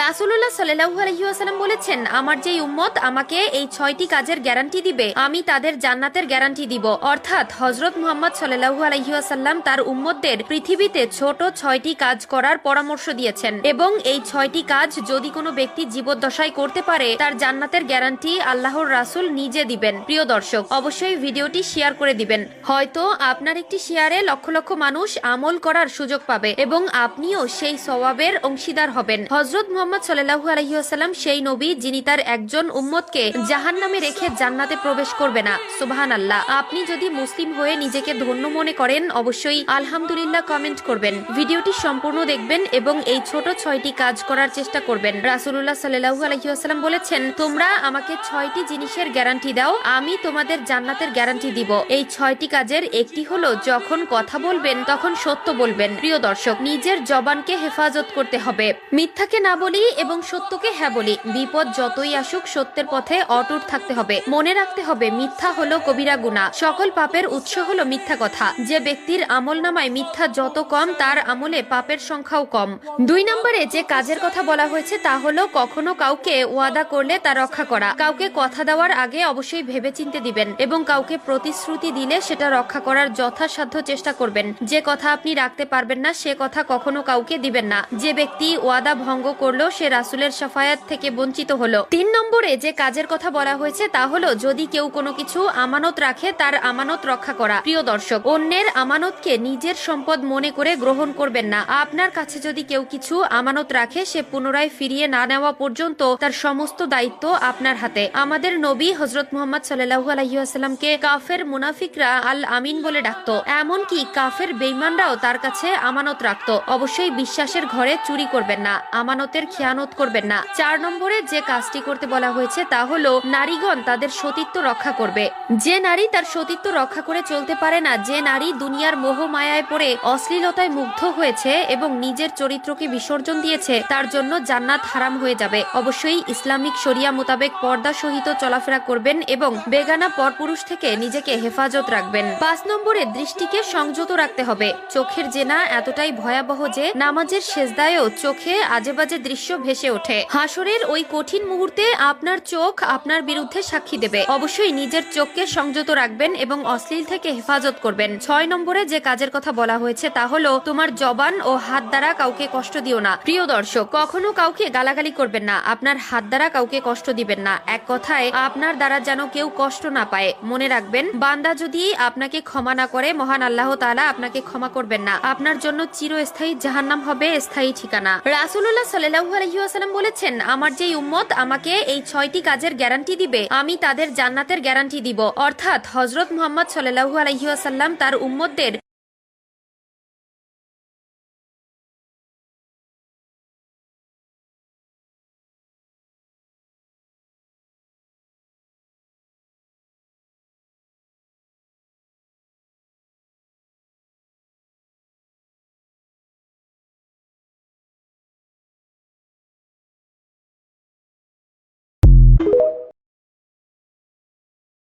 রাসুল্লাহ সাল্লাহু আলহিউসালাম বলেছেন, আমার যেই উম্মত আমাকে এই ছয়টি কাজের গ্যারান্টি দিবে, আমি তাদের জান্নাতের গ্যারান্টি দিব। অর্থাৎ হজরত মোহাম্মদ সাল্লাহু আলহিউসাল্লাম তার উম্মতদের পৃথিবীতে ছোট ছয়টি কাজ করার পরামর্শ দিয়েছেন এবং এই ছয়টি কাজ যদি কোনো ব্যক্তি জীবদ্দশায় করতে পারে, তার জান্নাতের গ্যারান্টি আল্লাহর রাসুল নিজে দিবেন। প্রিয় দর্শক, অবশ্যই ভিডিওটি শেয়ার করে দিবেন। হয়তো আপনার একটি শেয়ারে লক্ষ লক্ষ মানুষ আমল করার সুযোগ পাবে এবং আপনিও সেই সওয়াবের অংশীদার হবেন। হজরত মোহাম্মদ সাল্লাহু আলহিহাসাল্লাম সেই নবী যিনি তার একজন উম্মতকে জাহান নামে রেখে জান্নাতে প্রবেশ করবে না। সুবাহান আল্লাহ আপনি যদি মুসলিম হয়ে নিজেকে ধন্য মনে করেন, অবশ্যই আলহামদুলিল্লাহ কমেন্ট করবেন। ভিডিওটি সম্পূর্ণ দেখবেন এবং এই ছোট ছয়টি কাজ করার চেষ্টা করবেন। রাসুল্লাহ সাল্লাহু আলহিহাসাল্লাম বলেছেন, তোমরা আমাকে ছয়টি জিনিসের গ্যারান্টি দাও, আমি তোমাদের জান্নাতের গ্যারান্টি দিব। এই ছয়টি কাজের একটি হলো, যখন কথা বলবেন, তখন সত্য বলবেন। প্রিয় দর্শক, নিজের জবানকে হেফাজত করতে হবে। মিথ্যাকে না বলি এবং সত্যকে হ্যাঁ বলি। বিপদ যতই আসুক, সত্যের পথে অটুট থাকতে হবে। মনে রাখতে হবে, মিথ্যা হলো কবিরা গুণা। সকল পাপের উৎস হলো মিথ্যা কথা। যে ব্যক্তির আমল নামায় মিথ্যা যত কম, তার আমলে পাপের সংখ্যাও কম। দুই নম্বরে যে কাজের কথা বলা হয়েছে, তা হলো কখনো কাউকে ওয়াদা করলে তা রক্ষা করা। কাউকে কথা দেওয়ার আগে অবশ্যই ভেবে চিনতে দিবেন এবং কাউকে প্রতিশ্রুতি দিলে সেটা রক্ষা করার যথাসাধ্য চেষ্টা করবেন। যে কথা আপনি রাখতে পারবেন না, সে কথা কখনো কাউকে দিবেন না। যে ব্যক্তি ওয়াদা ভঙ্গ করল সে রাসুলের সাফায়াত থেকে বঞ্চিত হলো। তিন নম্বরে যে কাজের কথা বলা হয়েছে তা হলো, যদি কেউ কোনো কিছু আমানত রাখে, তার আমানত রক্ষা করা। প্রিয় দর্শক, অন্যের আমানতকে নিজের সম্পদ মনে করে গ্রহণ করবেন না। আপনার কাছে যদি কেউ কিছু আমানত রাখে, সে পুনরায় ফিরিয়ে না নেওয়া পর্যন্ত তার সমস্ত দায়িত্ব আপনার হাতে। আমাদের নবী হজরত মোহাম্মদ সাল্লাহু আলহিহাস্লামকে কাফের মুনাফিকরা আল আমিন বলে ডাকত। এমনকি কাফের বেইমানরাও তার কাছে আমানত রাখত। অবশ্যই বিশ্বাসের ঘরে চুরি করবেন না। আমানতের খেয়ানত করবেন না। চার নম্বরে যে কাজটি করতে বলা হয়েছে তা হলো, নারীগণ তাদের সতীত্ব রক্ষা করবে। যে নারী তার সতীত্ব রক্ষা করে চলতে পারে না, যে নারী দুনিয়ার মোহ মায়ায় পড়ে, অশ্লীলতায় মুগ্ধ হয়েছে এবং নিজের চরিত্রকে বিসর্জন দিয়েছে, তার জন্য জান্নাত হারাম হয়ে যাবে। অবশ্যই ইসলামিক শরিয়া মোতাবেক পর্দা সহিত চলাফেরা করবেন এবং বেগানা পরপুরুষ থেকে নিজেকে হেফাজত রাখবেন। পাঁচ নম্বরে দৃষ্টিকে সংযত রাখতে হবে। চোখের জেনা এতটাই ভয়াবহ যে, নামাজের শেষদায়ও চোখে আজে বাজে দৃশ্য ভেসে ওঠে। হাসরের ওই কঠিন মুহূর্তে আপনার চোখ আপনার বিরুদ্ধে সাক্ষী দেবে। অবশ্যই নিজের চোখকে সংযত রাখবেন এবং অশ্লীল থেকে হেফাজত করবেন। ছয় নম্বরে যে কাজের কথা বলা হয়েছে তা হলো, তোমার জবান ও হাত দ্বারা কাউকে কষ্ট দিও না। প্রিয় দর্শক, কখনো কাউকে গালাগালি করবেন না। আপনার হাত দ্বারা কাউকে কষ্ট দিবেন না। এক কথায়, আপনার দ্বারা যেন কেউ কষ্ট না পায়। মনে রাখবেন, বান্দা যদি আপনাকে ক্ষমা না করে, মহান আল্লাহ তাআলা আপনাকে ক্ষমা করবেন না। আপনার জন্য চিরস্থায়ী জাহান্নাম হবে স্থায়ী ঠিকানা। রাসুল্লাহ সাল্লাহু আলহিউসালাম বলেছেন, আমার যেই উম্মত আমাকে এই ছয়টি কাজের গ্যারান্টি দিবে, আমি তাদের জান্নাতের গ্যারান্টি দিব। অর্থাৎ হজরত মোহাম্মদ সাল্লাহু আলহিউসাল্লাম তার উম্মতদের